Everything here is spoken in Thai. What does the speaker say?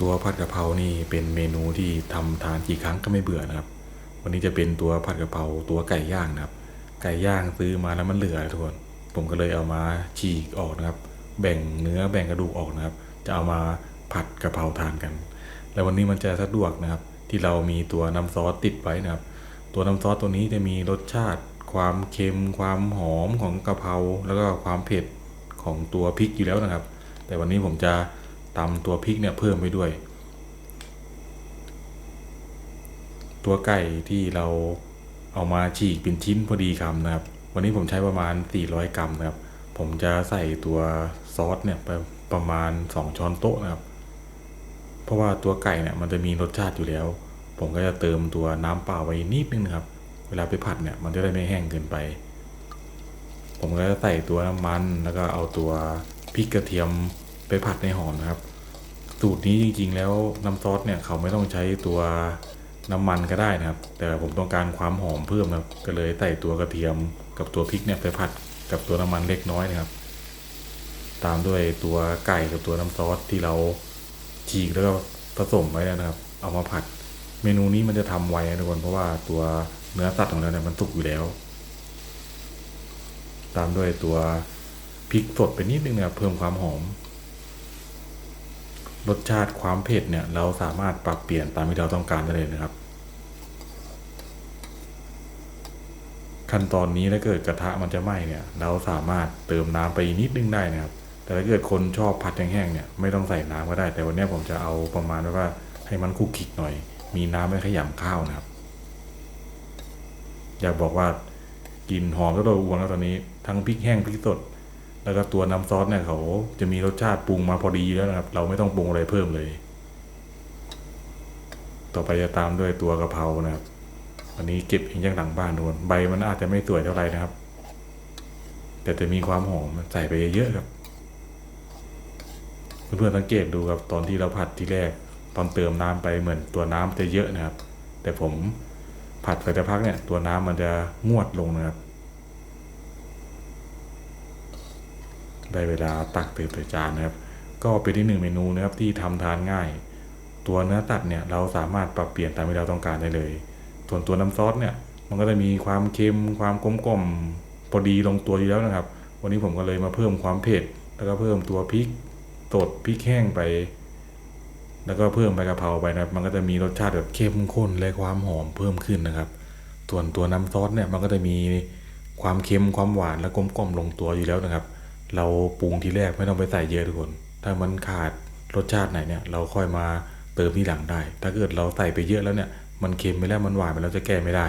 ตัวผัดกะเพรานี่เป็นเมนูที่ทำทานกี่ครั้งก็ไม่เบื่อนะครับ วันนี้จะเป็นตัวผัดกะเพราตัวไก่ย่างนะครับ ไก่ย่างซื้อมาแล้วมันเหลือทุกคนผมก็เลยเอามาฉีกออกนะครับ แบ่งเนื้อแบ่งกระดูกออกนะครับ จะเอามาผัดกะเพราทานกัน แล้ววันนี้มันจะสะดวกนะครับ ที่เรามีตัวน้ำซอสติดไว้นะครับ ตัวน้ำซอสตัวนี้จะมีรสชาติ ความเค็มความหอมของกะเพราแล้วก็ความเผ็ดของตัวพริกอยู่แล้วนะครับ แต่วันนี้ผมจะ ตำตัวพริกเนี่ยเพิ่มไปด้วย ตัวไก่ที่เราเอามาฉีกเป็นชิ้นพอดีคำนะครับ วันนี้ผมใช้ประมาณ 400 กรัมนะครับ ผมจะใส่ตัวซอสเนี่ยไปประมาณ 2 ช้อนโต๊ะนะครับ เพราะว่าตัวไก่เนี่ยมันจะมีรสชาติอยู่แล้ว ผมก็จะเติมตัวน้ำเปล่าไว้นิดนึงนะครับ เวลาไปผัดเนี่ยมันจะได้ไม่แห้งเกินไป ผมก็จะใส่ตัวน้ำมันแล้วก็เอาตัวพริกกระเทียม ไปผัดในหอมนะครับ สูตรนี้จริง ๆ แล้วน้ำซอสเนี่ยเขาไม่ต้องใช้ตัวน้ำมันก็ได้นะครับ แต่ผมต้องการความหอมเพิ่มนะครับ ก็เลยใส่ตัวกระเทียมกับตัวพริกเนี่ยไปผัดกับตัวน้ำมันเล็กน้อยนะครับ ตามด้วยตัวไก่กับตัวน้ำซอสที่เราฉีกแล้วก็ผสมไว้นะครับ เอามาผัด เมนูนี้มันจะทำไวนะทุกคนเพราะว่าตัวเนื้อสัตว์ของเราเนี่ยมันสุกอยู่แล้ว ตามด้วยตัวพริกสดไปนิดนึงนะครับเพิ่มความหอม รสชาติความเผ็ดเนี่ย เราสามารถปรับเปลี่ยนตามที่เราต้องการได้เลยนะครับ ขั้นตอนนี้ถ้าเกิดกระทะมันจะไหม้เนี่ย เราสามารถเติมน้ำไปนิดนึงได้นะครับ แต่ถ้าเกิดคนชอบผัดแห้งๆเนี่ยไม่ต้องใส่น้ำก็ได้ แต่วันนี้ผมจะเอาประมาณว่าให้มันคุกคลิกหน่อย มีน้ำไม่ขยำข้าวนะครับ อยากบอกว่ากินหอมก็โดยราอ้วมแล้วตอนนี้ทั้งพริกแห้งพริกสด แล้วก็ตัวน้ำซอสเนี่ยเขาจะมีรสชาติปรุงมาพอดีแล้วนะครับ เราไม่ต้องปรุงอะไรเพิ่มเลย ต่อไปจะตามด้วยตัวกะเพรานะครับ อันนี้เก็บเองจากหลังบ้านทุกคนใบมันอาจจะไม่สวยเท่าไหร่นะครับ แต่จะมีความหอมใส่ไปเยอะๆครับ เพื่อนๆสังเกตดูครับตอนที่เราผัดทีแรก ตอนเติมน้ำไปเหมือนตัวน้ำจะเยอะนะครับ แต่ผมผัดไปสักพักเนี่ยตัวน้ำมันจะงวดลงนะครับ ได้เวลาตักเติมใส่จานนะครับ ก็เป็นที่หนึ่งเมนูนะครับที่ทำทานง่าย ตัวเนื้อตัดเนี่ยเราสามารถปรับเปลี่ยนตามที่เราต้องการได้เลย ส่วนตัวน้ำซอสเนี่ยมันก็จะมีความเค็มความกลมกล่อมพอดีลงตัวอยู่แล้วนะครับ วันนี้ผมก็เลยมาเพิ่มความเผ็ดแล้วก็เพิ่มตัวพริกสดพริกแห้งไป แล้วก็เพิ่มใบกะเพราไปนะครับ มันก็จะมีรสชาติแบบเข้มข้นและความหอมเพิ่มขึ้นนะครับ ส่วนตัวน้ำซอสเนี่ยมันก็จะมีความเค็มความหวานและกลมกล่อมลงตัวอยู่แล้วนะครับ เราปรุงทีแรกไม่ต้องไปใส่เยอะทุกคน ถ้ามันขาดรสชาติไหนเนี่ยเราค่อยมาเติมที่หลังได้ ถ้าเกิดเราใส่ไปเยอะแล้วเนี่ยมันเค็มไปแล้วมันหวานไปแล้วจะแก้ไม่ได้